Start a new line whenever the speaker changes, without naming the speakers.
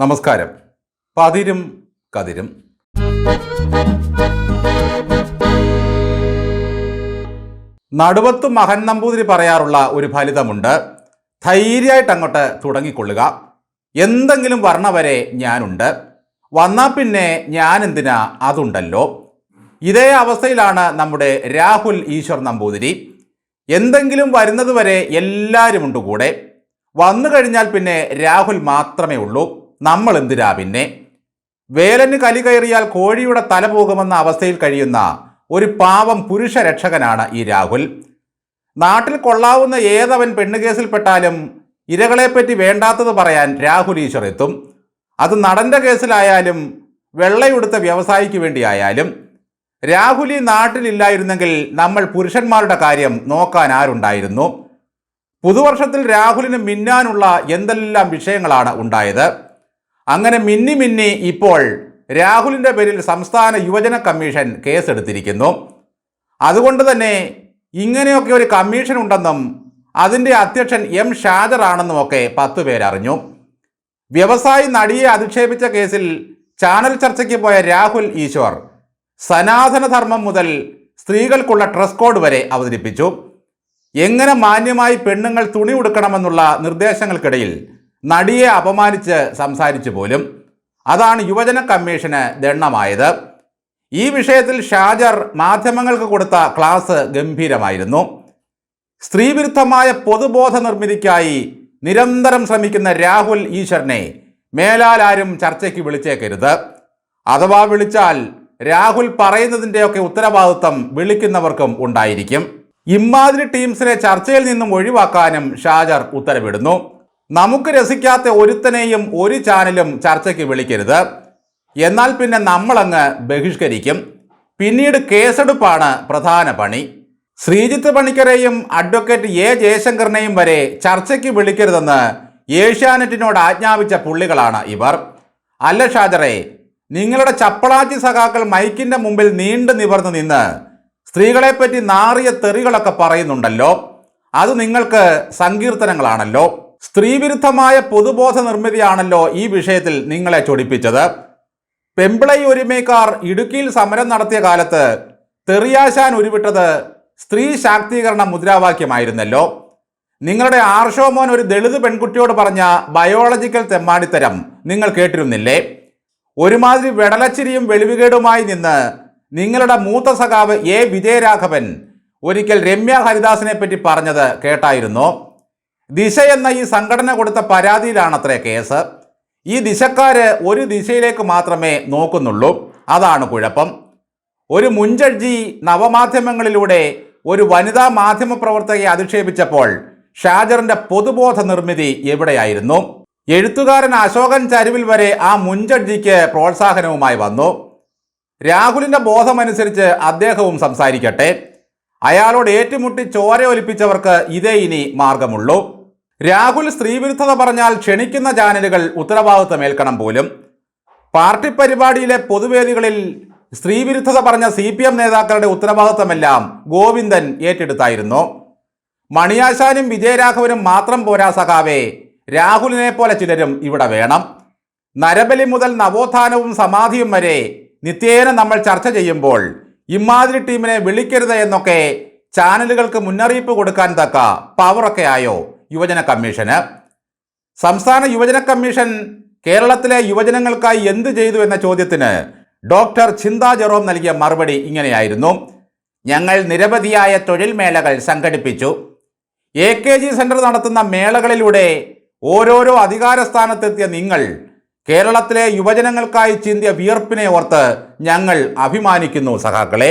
നമസ്കാരം. പതിരും കതിരും. നടുവത്ത് മഹൻ നമ്പൂതിരി പറയാറുള്ള ഒരു ഫലിതമുണ്ട്. ധൈര്യമായിട്ട് അങ്ങോട്ട് തുടങ്ങിക്കൊള്ളുക. എന്തെങ്കിലും വർണ വരെ ഞാനുണ്ട്. വന്നാൽ പിന്നെ ഞാൻ എന്തിനാ അതുണ്ടല്ലോ. ഇതേ അവസ്ഥയിലാണ് നമ്മുടെ രാഹുൽ ഈശ്വർ നമ്പൂതിരി. എന്തെങ്കിലും വരുന്നതുവരെ എല്ലാവരും ഉണ്ട് കൂടെ വന്നു കഴിഞ്ഞാൽ പിന്നെ രാഹുൽ മാത്രമേ ഉള്ളൂ. നമ്മൾ എന്തിനാ പിന്നെ? വേലന് കലി കയറിയാൽ കോഴിയുടെ തല പോകുമെന്ന അവസ്ഥയിൽ കഴിയുന്ന ഒരു പാവം പുരുഷ രക്ഷകനാണ് ഈ രാഹുൽ. നാട്ടിൽ കൊള്ളാവുന്ന ഏതവൻ പെണ്ണുകേസിൽപ്പെട്ടാലും ഇരകളെപ്പറ്റി വേണ്ടാത്തത് പറയാൻ രാഹുൽ ഈശ്വർ എത്തും. അത് നടന്റെ കേസിലായാലും വെള്ളയുടുത്ത വ്യവസായിക്ക് വേണ്ടിയായാലും. രാഹുൽ ഈ നാട്ടിലില്ലായിരുന്നെങ്കിൽ നമ്മൾ പുരുഷന്മാരുടെ കാര്യം നോക്കാൻ ആരുണ്ടായിരുന്നു? പുതുവർഷത്തിൽ രാഹുലിന് മിന്നാനുള്ള എന്തെല്ലാം വിഷയങ്ങളാണ് ഉണ്ടായത്? അങ്ങനെ മിന്നി മിന്നി ഇപ്പോൾ രാഹുലിന്റെ പേരിൽ സംസ്ഥാന യുവജന കമ്മീഷൻ കേസെടുത്തിരിക്കുന്നു. അതുകൊണ്ട് തന്നെ ഇങ്ങനെയൊക്കെ ഒരു കമ്മീഷൻ ഉണ്ടെന്നും അതിന്റെ അധ്യക്ഷൻ എം ഷാജറാണെന്നുമൊക്കെ പത്ത് പേരറിഞ്ഞു. വ്യവസായി നടിയെ അധിക്ഷേപിച്ച കേസിൽ ചാനൽ ചർച്ചയ്ക്ക് പോയ രാഹുൽ ഈശ്വർ സനാതനധർമ്മം മുതൽ സ്ത്രീകൾക്കുള്ള ഡ്രസ് കോഡ് വരെ അവതരിപ്പിച്ചു. എങ്ങനെ മാന്യമായി പെണ്ണുങ്ങൾ തുണി ഉടുക്കണമെന്നുള്ള നിർദ്ദേശങ്ങൾക്കിടയിൽ നടിയെ അപമാനിച്ച് സംസാരിച്ചു പോലും. അതാണ് യുവജന കമ്മീഷന് ദണ്ണമായത് ഈ വിഷയത്തിൽ ഷാജർ മാധ്യമങ്ങൾക്ക് കൊടുത്ത ക്ലാസ് ഗംഭീരമായിരുന്നു. സ്ത്രീവിരുദ്ധമായ പൊതുബോധ നിർമ്മിതിക്കായി നിരന്തരം ശ്രമിക്കുന്ന രാഹുൽ ഈശ്വരനെ മേലാലാരും ചർച്ചയ്ക്ക് വിളിച്ചേക്കരുത്. അഥവാ വിളിച്ചാൽ രാഹുൽ പറയുന്നതിന്റെയൊക്കെ ഉത്തരവാദിത്വം വിളിക്കുന്നവർക്കും ഉണ്ടായിരിക്കും. ഇമ്മാതിരി ടീംസിനെ ചർച്ചയിൽ നിന്നും ഒഴിവാക്കാനും ഷാജർ ഉത്തരവിടുന്നു. നമുക്ക് രസിക്കാത്ത ഒരുത്തനെയും ഒരു ചാനലും ചർച്ചയ്ക്ക് വിളിക്കരുത്. എന്നാൽ പിന്നെ നമ്മളങ്ങ് ബഹിഷ്കരിക്കും. പിന്നീട് കേസെടുപ്പാണ് പ്രധാന പണി. ശ്രീജിത്ത് പണിക്കരെയും അഡ്വക്കേറ്റ് എ ജയശങ്കറിനെയും വരെ ചർച്ചയ്ക്ക് വിളിക്കരുതെന്ന് ഏഷ്യാനെറ്റിനോട് ആജ്ഞാപിച്ച പുള്ളികളാണ് ഇവർ. അല്ല ഷാജറെ നിങ്ങളുടെ ചപ്പളാച്ചി സഖാക്കൾ മൈക്കിന്റെ മുമ്പിൽ നീണ്ടു നിവർന്നു നിന്ന് സ്ത്രീകളെപ്പറ്റി നാറിയ തെറികളൊക്കെ പറയുന്നുണ്ടല്ലോ. അത് നിങ്ങൾക്ക് സങ്കീർത്തനങ്ങളാണല്ലോ. സ്ത്രീവിരുദ്ധമായ പൊതുബോധ നിർമ്മിതിയാണല്ലോ ഈ വിഷയത്തിൽ നിങ്ങളെ ചൊടിപ്പിച്ചത്. പെമ്പിളൈ ഒരുമേക്കാർ ഇടുക്കിയിൽ സമരം നടത്തിയ കാലത്ത് തെറിയാശാൻ ഉരുവിട്ടത് സ്ത്രീ ശാക്തീകരണ മുദ്രാവാക്യമായിരുന്നല്ലോ. നിങ്ങളുടെ ആർഷോമോൻ ഒരു ദളിത് പെൺകുട്ടിയോട് പറഞ്ഞ ബയോളജിക്കൽ തെമ്മാടിത്തരം നിങ്ങൾ കേട്ടിരുന്നില്ലേ? ഒരുമാതിരി വെടലച്ചിരിയും വെളിവുകേടുമായി നിന്ന് നിങ്ങളുടെ മൂത്ത സഖാവ് എ വിജയരാഘവൻ ഒരിക്കൽ രമ്യ ഹരിദാസിനെ പറ്റി പറഞ്ഞത് കേട്ടായിരുന്നു? ദിശ എന്ന ഈ സംഘടന കൊടുത്ത പരാതിയിലാണത്രേ കേസ്. ഈ ദിശക്കാര് ഒരു ദിശയിലേക്ക് മാത്രമേ നോക്കുന്നുള്ളൂ. അതാണ് കുഴപ്പം. ഒരു മുൻജഡ്ജി നവമാധ്യമങ്ങളിലൂടെ ഒരു വനിതാ മാധ്യമ പ്രവർത്തകയെ അധിക്ഷേപിച്ചപ്പോൾ ഷാജറിന്റെ പൊതുബോധ നിർമ്മിതി എവിടെയായിരുന്നു? എഴുത്തുകാരൻ അശോകൻ ചരിവിൽ വരെ ആ മുൻജഡ്ജിക്ക് പ്രോത്സാഹനവുമായി വന്നു. രാഹുലിന്റെ ബോധമനുസരിച്ച് അദ്ദേഹവും സംസാരിക്കട്ടെ. അയാളോട് ഏറ്റുമുട്ടി ചോര ഒലിപ്പിച്ചവർക്ക് ഇതേ ഇനി മാർഗമുള്ളൂ. രാഹുൽ സ്ത്രീവിരുദ്ധത പറഞ്ഞാൽ ക്ഷണിക്കുന്ന ചാനലുകൾ ഉത്തരവാദിത്തം ഏൽക്കണം പോലും. പാർട്ടി പരിപാടിയിലെ പൊതുവേദികളിൽ സ്ത്രീവിരുദ്ധത പറഞ്ഞ സി പി എം നേതാക്കളുടെ ഉത്തരവാദിത്തമെല്ലാം ഗോവിന്ദൻ ഏറ്റെടുത്തായിരുന്നു. മണിയാശാനും വിജയരാഘവനും മാത്രം പോരാ സഖാവേ രാഹുലിനെ പോലെ ചിലരും ഇവിടെ വേണം. നരബലി മുതൽ നവോത്ഥാനവും സമാധിയും വരെ നിത്യേന നമ്മൾ ചർച്ച ചെയ്യുമ്പോൾ ഇമാതിരി ടീമിനെ വിളിക്കരുത് എന്നൊക്കെ ചാനലുകൾക്ക് മുന്നറിയിപ്പ് കൊടുക്കാൻ തക്ക പവറൊക്കെ ആയോ? യുവജന കമ്മീഷന്. സംസ്ഥാന യുവജന കമ്മീഷൻ കേരളത്തിലെ യുവജനങ്ങൾക്കായി എന്ത് ചെയ്തു എന്ന ചോദ്യത്തിന് ഡോക്ടർ ചിന്താ ജെറോം നൽകിയ മറുപടി ഇങ്ങനെയായിരുന്നു. ഞങ്ങൾ നിരവധിയായ തൊഴിൽ മേളകൾ സംഘടിപ്പിച്ചു. എ കെ ജി സെന്റർ നടത്തുന്ന മേളകളിലൂടെ ഓരോരോ അധികാരസ്ഥാനത്തെത്തിയ നിങ്ങൾ കേരളത്തിലെ യുവജനങ്ങൾക്കായി ചിന്തിയ വിയർപ്പിനെ ഓർത്ത് ഞങ്ങൾ അഭിമാനിക്കുന്നു സഖാക്കളെ.